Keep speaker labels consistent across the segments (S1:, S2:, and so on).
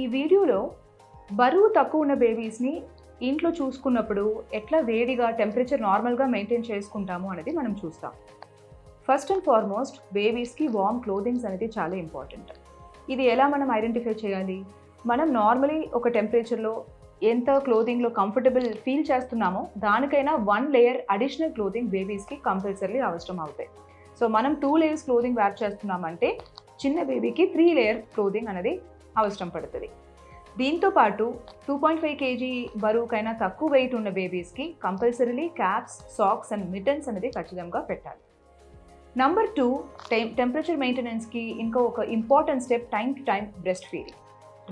S1: ఈ వీడియోలో బరువు తక్కువ ఉన్న బేబీస్ని ఇంట్లో చూసుకున్నప్పుడు ఎట్లా వేడిగా టెంపరేచర్ నార్మల్గా మెయింటైన్ చేసుకుంటాము అనేది మనం చూస్తాం. ఫస్ట్ అండ్ ఫార్మోస్ట్ బేబీస్కి వార్మ్ క్లోదింగ్స్ అనేది చాలా ఇంపార్టెంట్. ఇది ఎలా మనం ఐడెంటిఫై చేయాలి? మనం నార్మలీ ఒక టెంపరేచర్లో ఎంత క్లోదింగ్లో కంఫర్టబుల్ ఫీల్ చేస్తున్నామో దానికైనా వన్ లేయర్ అడిషనల్ క్లోదింగ్ బేబీస్కి కంపల్సరీ అవసరం అవుతాయి. సో మనం టూ లేయర్స్ క్లోదింగ్ వేర్ చేస్తున్నామంటే చిన్న బేబీకి త్రీ లేయర్ క్లోదింగ్ అనేది అవసరం పడుతుంది. దీంతో పాటు టూ పాయింట్ ఫైవ్ కేజీ బరువుకైనా తక్కువ వెయిట్ ఉన్న బేబీస్కి compulsorily caps socks and mittens అనేది ఖచ్చితంగా పెట్టాలి. నంబర్ టూ టెం టెంపరేచర్ మెయింటెనెన్స్కి ఇంకో ఒక important step time to time breast feeding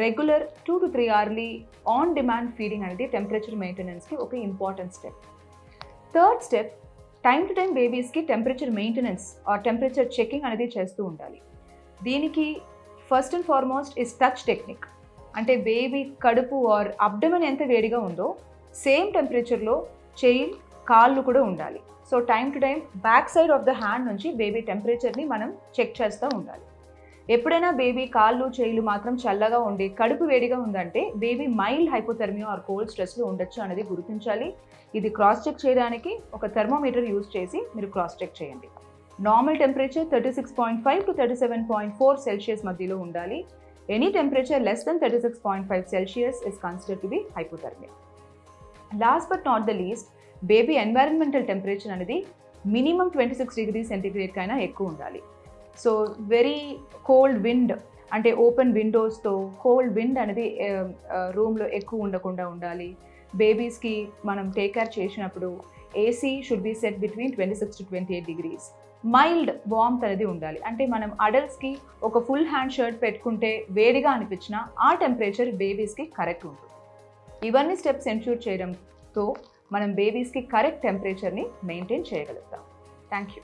S1: regular two to three hourly on demand feeding అనేది టెంపరేచర్ మెయింటెనెన్స్కి ఒక important step third step time to time బేబీస్కి temperature maintenance or temperature checking అనేది చేస్తూ ఉండాలి. దీనికి first and foremost is touch technique అంటే baby కడుపు or abdomen ఎంత వేడిగా ఉందో సేమ్ టెంపరేచర్లో చేయి కాళ్ళు కూడా ఉండాలి. So time to time back side of the hand నుంచి బేబీ టెంపరేచర్ని మనం చెక్ చేస్తూ ఉండాలి. ఎప్పుడైనా బేబీ కాళ్ళు చేయిలు మాత్రం చల్లగా ఉండి కడుపు వేడిగా ఉందంటే baby mild hypothermia or cold స్ట్రెస్లో ఉండొచ్చు అనేది గుర్తించాలి. ఇది క్రాస్ చెక్ చేయడానికి ఒక థర్మోమీటర్ యూజ్ చేసి మీరు క్రాస్ చెక్ చేయండి. Normal temperature thirty six point five to thirty seven point four Celsius మధ్యలో ఉండాలి. Any temperature less than thirty six point five Celsius is consider to be hypothermia last but not the least baby environmental temperature అనేది minimum twenty six degree centigrade కైనా ఎక్కువ ఉండాలి. So very cold wind అంటే open విండోస్తో cold wind అనేది eh, eh, రూమ్లో ఎక్కువ ఉండకుండా ఉండాలి. బేబీస్కి మనం టేక్ కేర్ చేసినప్పుడు AC should be set between twenty six to twenty eight degrees mild warmth అనేది ఉండాలి. అంటే మనం అడల్ట్స్కి ఒక ఫుల్ హ్యాండ్ షర్ట్ పెట్టుకుంటే వేడిగా అనిపించిన ఆ టెంపరేచర్ బేబీస్కి కరెక్ట్ ఉంటుంది. ఇవన్నీ స్టెప్స్ ఎన్ష్యూర్ చేయడంతో మనం బేబీస్కి కరెక్ట్ టెంపరేచర్ని మెయింటైన్ చేయగలుగుతాం. Thank you